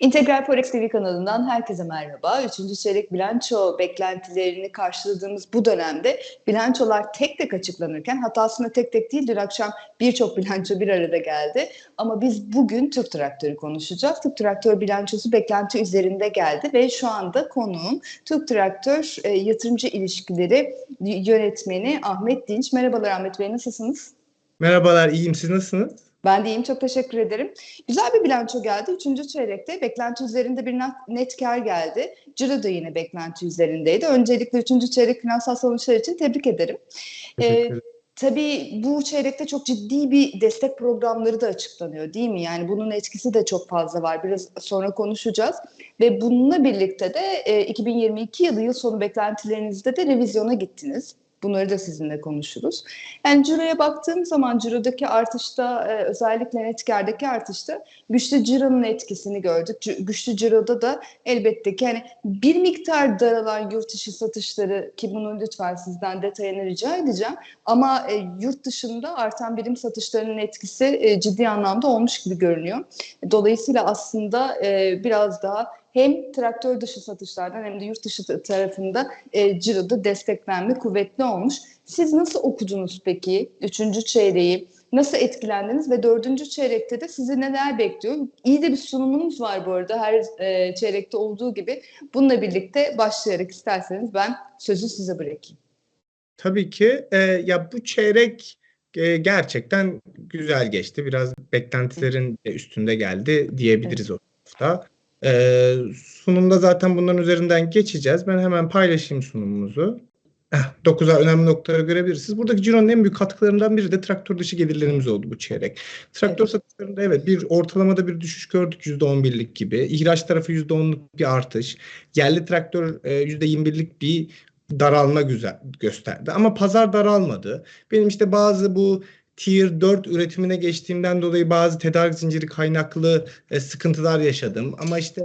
İntegral Forex TV kanalından herkese merhaba. Üçüncü çeyrek bilanço beklentilerini karşıladığımız bu dönemde bilançolar tek tek açıklanırken hatta aslında tek tek değil dün akşam birçok bilanço bir arada geldi. Ama biz bugün Türk Traktörü konuşacağız. Türk Traktör bilançosu beklenti üzerinde geldi ve şu anda konuğum Türk Traktör e, Yatırımcı İlişkileri Yönetmeni Ahmet Dinç. Merhabalar Ahmet Bey nasılsınız? Merhabalar, iyiyim. Siz nasılsınız? Ben de iyiyim, çok teşekkür ederim. Güzel bir bilanço geldi. Üçüncü çeyrekte beklenti üzerinde bir net kar geldi. Ciro da yine beklenti üzerindeydi. Öncelikle üçüncü çeyrek finansal sonuçlar için tebrik ederim. Ee, tabii bu çeyrekte çok ciddi bir destek programları da açıklanıyor değil mi? Yani bunun etkisi de çok fazla var. Biraz sonra konuşacağız. Ve bununla birlikte de e, 2022 yılı yıl sonu beklentilerinizde de revizyona gittiniz. Bunları da sizinle konuşuruz. Yani ciroya baktığım zaman cirodaki artışta e, özellikle net kârdaki artışta güçlü cironun etkisini gördük. Güçlü ciroda da elbette ki hani bir miktar daralan yurt dışı satışları ki bunu lütfen sizden detayını rica edeceğim. Ama e, yurt dışında artan birim satışlarının etkisi e, ciddi anlamda olmuş gibi görünüyor. Dolayısıyla aslında biraz daha hem traktör dışı satışlardan hem de yurt dışı tarafında e, ciroda desteklenme kuvvetli olmuş. Siz nasıl okudunuz peki üçüncü çeyreği? Nasıl etkilendiniz ve dördüncü çeyrekte de sizi neler bekliyor? İyi de bir sunumunuz var bu arada her e, çeyrekte olduğu gibi. Bununla birlikte başlayarak isterseniz ben sözü size bırakayım. Tabii ki. E, ya bu çeyrek e, gerçekten güzel geçti. Biraz beklentilerin üstünde geldi diyebiliriz evet. o tarafta. Ee, sunumda zaten bunların üzerinden geçeceğiz. Ben hemen paylaşayım sunumumuzu. 9'a önemli noktaları görebilirsiniz. Buradaki cironun en büyük katkılarından biri de traktör dışı gelirlerimiz oldu bu çeyrek. Traktör evet. satışlarında evet bir ortalamada bir düşüş gördük %11'lik gibi. İhraç tarafı %10'luk bir artış. Yerli traktör %21'lik bir daralma güzel gösterdi. Ama pazar daralmadı. Benim işte bazı bu Tier 4 üretimine geçtiğimden dolayı bazı tedarik zinciri kaynaklı e, sıkıntılar yaşadım. Ama işte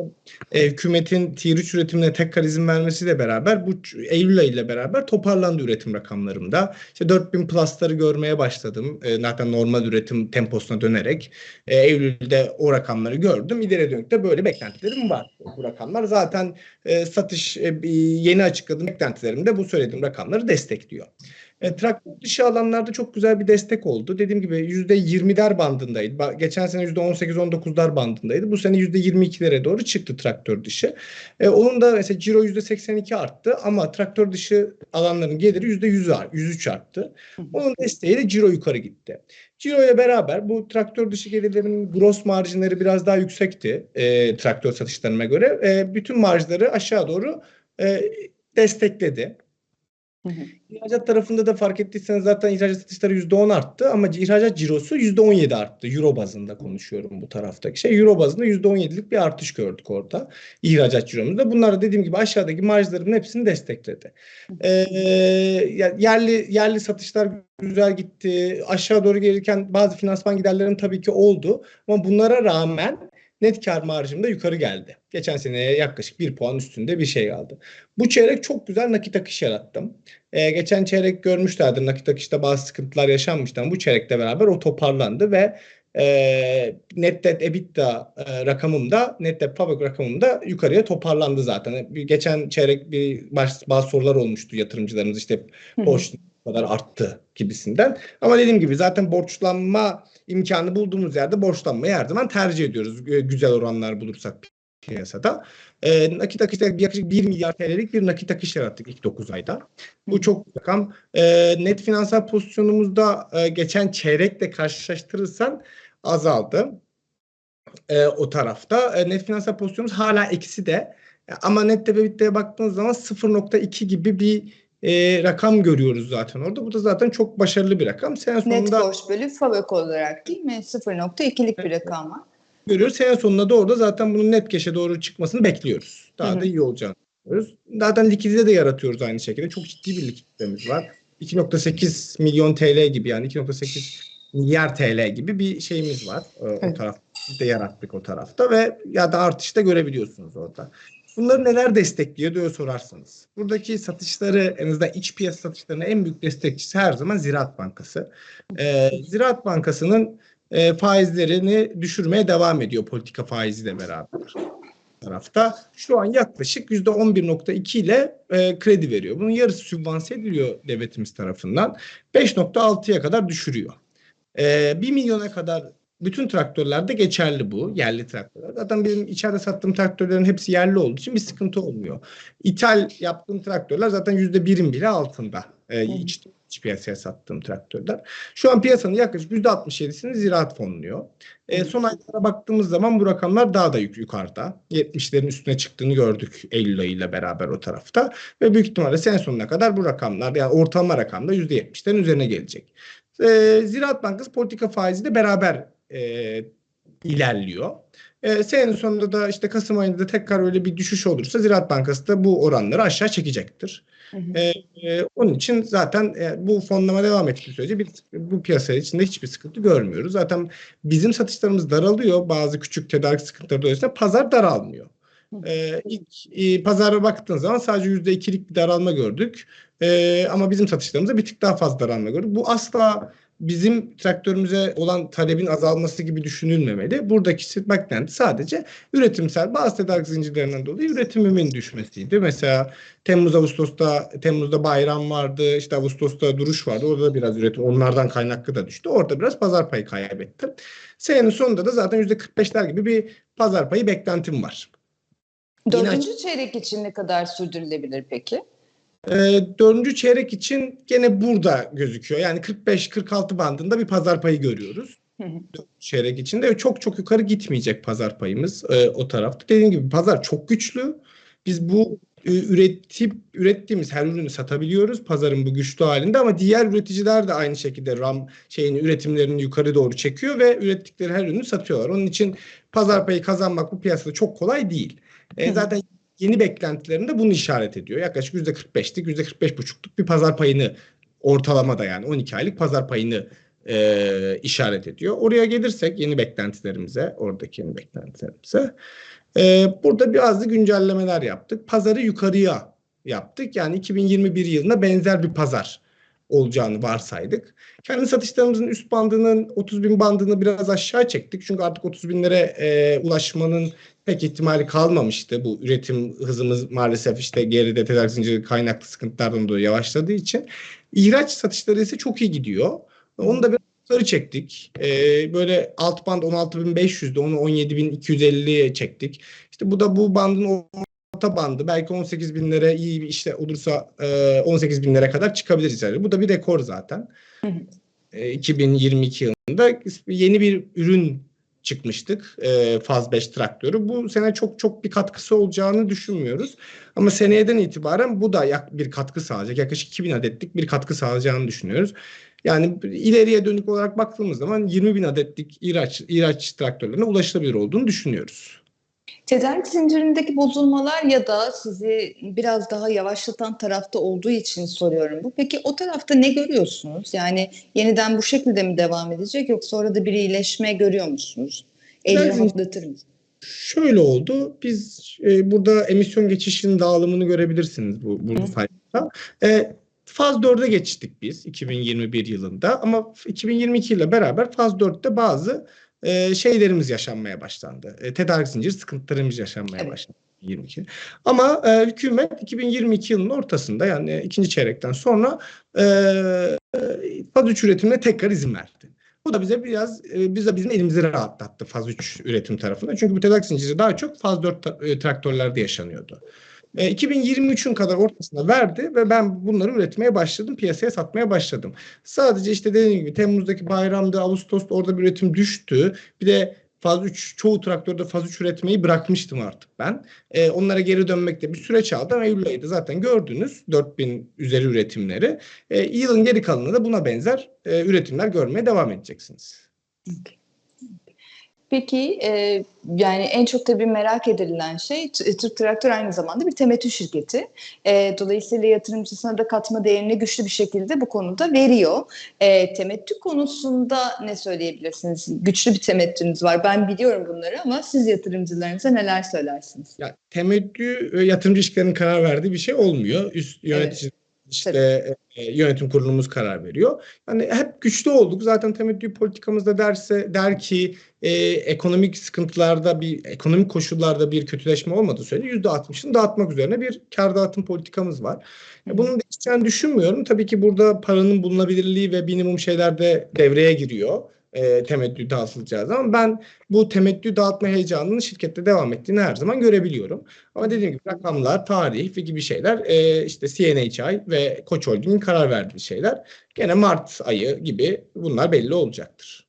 e, hükümetin Tier 3 üretimine tekrar izin vermesiyle beraber bu Eylül ile beraber toparlandı üretim rakamlarımda. İşte 4000 plus'ları görmeye başladım. E, zaten normal üretim temposuna dönerek. E, Eylül'de o rakamları gördüm. İleri dönük de böyle beklentilerim var. Bu rakamlar zaten e, satış e, yeni açıkladığım beklentilerimde bu söylediğim rakamları destekliyor. E, traktör dışı alanlarda çok güzel bir destek oldu. Dediğim gibi %20'ler bandındaydı. Geçen sene %18-19'lar bandındaydı. Bu sene %22'lere doğru çıktı traktör dışı. E, onun da mesela ciro %82 arttı ama traktör dışı alanların geliri %100 %103 arttı. Onun desteğiyle ciro yukarı gitti. Ciro ile beraber bu traktör dışı gelirlerin gross marjinleri biraz daha yüksekti e, traktör satışlarına göre. E, bütün marjları aşağı doğru e, destekledi. Hı hı. İhracat tarafında da fark ettiyseniz zaten ihracat satışları %10 arttı ama ihracat cirosu %17 arttı. Euro bazında konuşuyorum bu taraftaki şey. Euro bazında %17'lik bir artış gördük orada ihracat ciromuzda. Bunlar da dediğim gibi aşağıdaki marjların hepsini destekledi. Ee, yerli yerli satışlar güzel gitti. Aşağı doğru gelirken bazı finansman giderlerim tabii ki oldu. Ama bunlara rağmen net kar marjım da yukarı geldi. Geçen seneye yaklaşık bir puan üstünde bir şey aldı. Bu çeyrek çok güzel nakit akış yarattım. Ee, geçen çeyrek görmüşlerdir nakit akışta bazı sıkıntılar yaşanmıştı ama bu çeyrekle beraber o toparlandı ve e, net debt EBITDA e, rakamım da net debt public rakamım da yukarıya toparlandı zaten. Geçen çeyrek bir bazı sorular olmuştu yatırımcılarımız işte borç kadar arttı gibisinden. Ama dediğim gibi zaten borçlanma imkanı bulduğumuz yerde borçlanmayı her zaman tercih ediyoruz. Güzel oranlar bulursak piyasada. E, nakit akışta yaklaşık 1 milyar TL'lik bir nakit akış yarattık ilk 9 ayda. Bu çok rakam. E, net finansal pozisyonumuzda e, geçen çeyrekle karşılaştırırsan azaldı. E, o tarafta. E, net finansal pozisyonumuz hala eksi de. Ama net debit'e baktığınız zaman 0.2 gibi bir e, rakam görüyoruz zaten orada. Bu da zaten çok başarılı bir rakam. Sene sonunda, Net borç bölü FAVÖK olarak değil mi? 0.2'lik bir rakam var. Görüyoruz. Sene sonunda da orada zaten bunun net keşe doğru çıkmasını bekliyoruz. Daha Hı-hı. da iyi olacağını düşünüyoruz. Zaten likidite de yaratıyoruz aynı şekilde. Çok ciddi bir likiditemiz var. 2.8 milyon TL gibi yani 2.8 milyar TL gibi bir şeyimiz var. Evet. O tarafta yarattık o tarafta ve ya da artışta görebiliyorsunuz orada. Bunları neler destekliyor diye sorarsanız. Buradaki satışları en azından iç piyasa satışlarının en büyük destekçisi her zaman Ziraat Bankası. Ee, Ziraat Bankası'nın e, faizlerini düşürmeye devam ediyor politika faiziyle beraber. tarafta şu an yaklaşık %11.2 ile e, kredi veriyor. Bunun yarısı sübvanse ediliyor devletimiz tarafından. 5.6'ya kadar düşürüyor. E, 1 milyona kadar bütün traktörlerde geçerli bu. Yerli traktörler. Zaten benim içeride sattığım traktörlerin hepsi yerli olduğu için bir sıkıntı olmuyor. İthal yaptığım traktörler zaten %1'in bile altında. E, iç, iç piyasaya sattığım traktörler. Şu an piyasanın yaklaşık %67'sini ziraat fonluyor. E, son aylara baktığımız zaman bu rakamlar daha da yuk- yukarıda. 70'lerin üstüne çıktığını gördük Eylül ayıyla beraber o tarafta. Ve büyük ihtimalle sene sonuna kadar bu rakamlar yani ortalama rakamda %70'lerin üzerine gelecek. E, Ziraat Bankası politika faizi de beraber e, ilerliyor. E, senenin sonunda da işte Kasım ayında da tekrar öyle bir düşüş olursa Ziraat Bankası da bu oranları aşağı çekecektir. Hı hı. E, e, onun için zaten e, bu fonlama devam ettiği sürece bir, bu piyasa içinde hiçbir sıkıntı görmüyoruz. Zaten bizim satışlarımız daralıyor. Bazı küçük tedarik sıkıntıları dolayısıyla pazar daralmıyor. E, ilk e, pazara baktığın zaman sadece %2'lik bir daralma gördük. E, ama bizim satışlarımızda bir tık daha fazla daralma gördük. Bu asla bizim traktörümüze olan talebin azalması gibi düşünülmemeli. Buradaki beklenti sadece üretimsel bazı tedarik zincirlerinden dolayı üretimimin düşmesiydi. Mesela Temmuz Ağustos'ta Temmuz'da bayram vardı, işte Ağustos'ta duruş vardı. Orada da biraz üretim onlardan kaynaklı da düştü. Orada biraz pazar payı kaybetti. Senenin sonunda da zaten %45'ler gibi bir pazar payı beklentim var. Dördüncü çeyrek için ne kadar sürdürülebilir peki? Ee, dördüncü çeyrek için gene burada gözüküyor. Yani 45-46 bandında bir pazar payı görüyoruz. Çeyrek içinde çok çok yukarı gitmeyecek pazar payımız e, o tarafta. Dediğim gibi pazar çok güçlü. Biz bu e, üretip ürettiğimiz her ürünü satabiliyoruz pazarın bu güçlü halinde ama diğer üreticiler de aynı şekilde RAM şeyini üretimlerini yukarı doğru çekiyor ve ürettikleri her ürünü satıyorlar. Onun için pazar payı kazanmak bu piyasada çok kolay değil. E, zaten yeni beklentilerinde bunu işaret ediyor. Yaklaşık %45'lik, %45,5'luk bir pazar payını ortalamada yani 12 aylık pazar payını e, işaret ediyor. Oraya gelirsek yeni beklentilerimize, oradaki yeni beklentilerimize. e, burada biraz da güncellemeler yaptık. Pazarı yukarıya yaptık. Yani 2021 yılına benzer bir pazar olacağını varsaydık. Kendi satışlarımızın üst bandının 30 bin bandını biraz aşağı çektik. Çünkü artık 30 binlere e, ulaşmanın pek ihtimali kalmamıştı. Bu üretim hızımız maalesef işte geride tedarik zinciri kaynaklı sıkıntılardan dolayı yavaşladığı için. İhraç satışları ise çok iyi gidiyor. Onu da biraz çektik. Ee, böyle alt band 16.500'de onu 17.250'ye çektik. İşte bu da bu bandın orta bandı. Belki 18 binlere iyi bir işte olursa e, 18 binlere kadar çıkabiliriz. Yani. Bu da bir rekor zaten. Hı hı. E, 2022 yılında yeni bir ürün çıkmıştık. E, Faz 5 traktörü. Bu sene çok çok bir katkısı olacağını düşünmüyoruz. Ama seneyeden itibaren bu da yak bir katkı sağlayacak. Yaklaşık 2000 adetlik bir katkı sağlayacağını düşünüyoruz. Yani ileriye dönük olarak baktığımız zaman 20 bin adetlik ihraç, ihraç traktörlerine ulaşılabilir olduğunu düşünüyoruz. Tedarik zincirindeki bozulmalar ya da sizi biraz daha yavaşlatan tarafta olduğu için soruyorum bu. Peki o tarafta ne görüyorsunuz? Yani yeniden bu şekilde mi devam edecek yoksa orada bir iyileşme görüyor musunuz? Eli rahatlatır mı? Şöyle oldu. Biz e, burada emisyon geçişinin dağılımını görebilirsiniz bu, bu sayfada. E, faz 4'e geçtik biz 2021 yılında ama 2022 ile beraber faz 4'te bazı e, şeylerimiz yaşanmaya başlandı. E, tedarik zinciri sıkıntılarımız yaşanmaya Evet. başlandı. 22. Ama e, hükümet 2022 yılının ortasında yani ikinci çeyrekten sonra e, e, faz 3 üretimine tekrar izin verdi. Bu da bize biraz e, bize bizim elimizi rahatlattı faz 3 üretim tarafında. Çünkü bu tedarik zinciri daha çok faz 4 ta- e, traktörlerde yaşanıyordu. E, 2023'ün kadar ortasında verdi ve ben bunları üretmeye başladım, piyasaya satmaya başladım. Sadece işte dediğim gibi Temmuz'daki bayramda, Ağustos'ta orada bir üretim düştü. Bir de faz 3 çoğu traktörde faz 3 üretmeyi bırakmıştım artık ben. E, onlara geri dönmekte bir süreç aldı Eylül ayında zaten gördünüz 4000 üzeri üretimleri. E, yılın geri kalanında da buna benzer e, üretimler görmeye devam edeceksiniz. Peki e, yani en çok tabii merak edilen şey T- Türk Traktör aynı zamanda bir temettü şirketi. E, dolayısıyla yatırımcısına da katma değerini güçlü bir şekilde bu konuda veriyor. E, temettü konusunda ne söyleyebilirsiniz? Güçlü bir temettünüz var. Ben biliyorum bunları ama siz yatırımcılarınıza neler söylersiniz? Ya temettü e, yatırımcı ilişkilerinin karar verdiği bir şey olmuyor. Üst yönetici işte e, yönetim kurulumuz karar veriyor. Yani hep güçlü olduk. Zaten temettü politikamızda derse der ki e, ekonomik sıkıntılarda bir ekonomik koşullarda bir kötüleşme olmadığı sürece %60'ını dağıtmak üzerine bir kar dağıtım politikamız var. Hı. Bunun değişeceğini düşünmüyorum. Tabii ki burada paranın bulunabilirliği ve minimum şeyler de devreye giriyor. E, temettü dağıtılacağı zaman ben bu temettü dağıtma heyecanının şirkette devam ettiğini her zaman görebiliyorum. Ama dediğim gibi rakamlar, tarih ve gibi şeyler e, işte CNHI ve Koç Holding'in karar verdiği şeyler. Gene Mart ayı gibi bunlar belli olacaktır.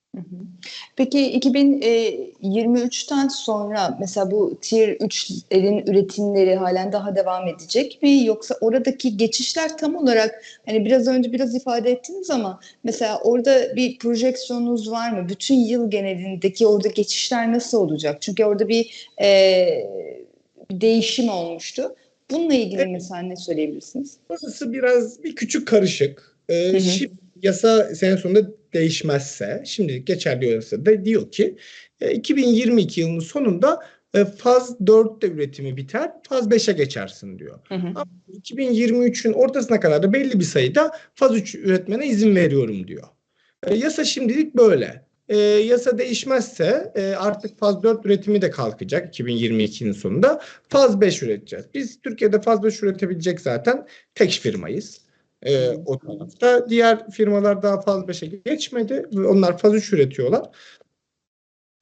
Peki 2023'ten sonra mesela bu Tier 3'lerin üretimleri halen daha devam edecek mi? Yoksa oradaki geçişler tam olarak hani biraz önce biraz ifade ettiniz ama mesela orada bir projeksiyonunuz var mı? Bütün yıl genelindeki orada geçişler nasıl olacak? Çünkü orada bir, e, bir değişim olmuştu. Bununla ilgili Evet. mesela ne söyleyebilirsiniz? Burası biraz bir küçük karışık. Ee, Hı hı. Şimdi yasa sene sonunda değişmezse, şimdilik geçerli yasa da diyor ki e, 2022 yılının sonunda e, faz 4'te üretimi biter, faz 5'e geçersin diyor. Hı hı. 2023'ün ortasına kadar da belli bir sayıda faz 3 üretmene izin veriyorum diyor. E, yasa şimdilik böyle. E, yasa değişmezse e, artık faz 4 üretimi de kalkacak 2022'nin sonunda. Faz 5 üreteceğiz. Biz Türkiye'de faz 5 üretebilecek zaten tek firmayız. E, o tarafta. Diğer firmalar daha faz 5'e geçmedi. Onlar faz 3 üretiyorlar.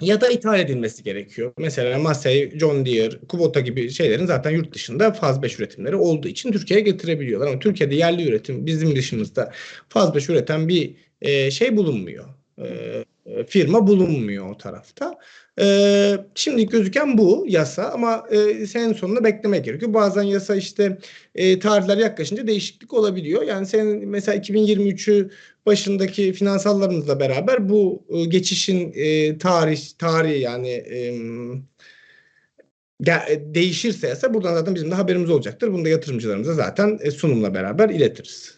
Ya da ithal edilmesi gerekiyor. Mesela Massey, John Deere, Kubota gibi şeylerin zaten yurt dışında faz 5 üretimleri olduğu için Türkiye'ye getirebiliyorlar. Ama Türkiye'de yerli üretim bizim dışımızda faz 5 üreten bir e, şey bulunmuyor. E, e, firma bulunmuyor o tarafta. E, şimdi gözüken bu yasa ama e, senin sonunda beklemek gerekiyor. Bazen yasa işte e, tarihler yaklaşınca değişiklik olabiliyor. Yani senin mesela 2023'ü başındaki finansallarımızla beraber bu e, geçişin e, tarih tarihi yani e, değişirse yasa buradan zaten bizim de haberimiz olacaktır. Bunu da yatırımcılarımıza zaten e, sunumla beraber iletiriz.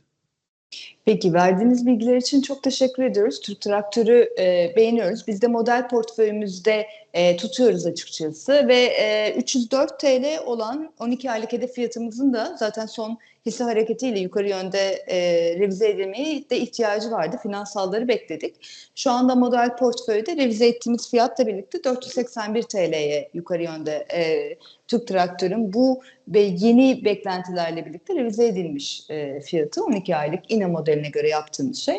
Peki verdiğiniz bilgiler için çok teşekkür ediyoruz. Türk Traktörü e, beğeniyoruz. Biz de model portföyümüzde e, tutuyoruz açıkçası ve e, 304 TL olan 12 aylık hedef fiyatımızın da zaten son hisse hareketiyle yukarı yönde e, revize edilmeye de ihtiyacı vardı. Finansalları bekledik. Şu anda model portföyde revize ettiğimiz fiyatla birlikte 481 TL'ye yukarı yönde e, Türk Traktör'ün bu ve yeni beklentilerle birlikte revize edilmiş e, fiyatı 12 aylık INA modeline göre yaptığımız şey.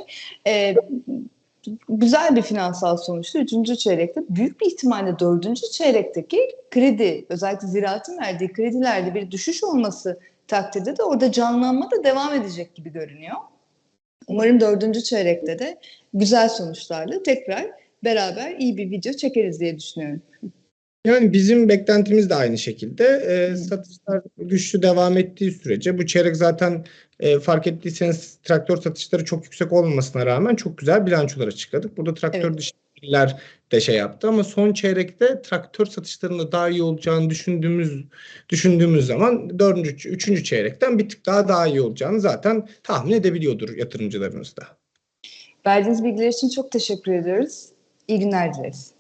E, güzel bir finansal sonuçtu. Üçüncü çeyrekte büyük bir ihtimalle dördüncü çeyrekteki kredi özellikle ziraatın verdiği kredilerde bir düşüş olması takdirde de orada canlanma da devam edecek gibi görünüyor. Umarım dördüncü çeyrekte de güzel sonuçlarla tekrar beraber iyi bir video çekeriz diye düşünüyorum. Yani bizim beklentimiz de aynı şekilde. E, satışlar güçlü devam ettiği sürece bu çeyrek zaten e, fark ettiyseniz traktör satışları çok yüksek olmamasına rağmen çok güzel bilançolar açıkladık. Burada traktör Evet. Dışındakiler de şey yaptı ama son çeyrekte traktör satışlarında daha iyi olacağını düşündüğümüz düşündüğümüz zaman dördüncü, üçüncü çeyrekten bir tık daha daha iyi olacağını zaten tahmin edebiliyordur yatırımcılarımız da. Verdiğiniz bilgiler için çok teşekkür ediyoruz. İyi günler dileriz.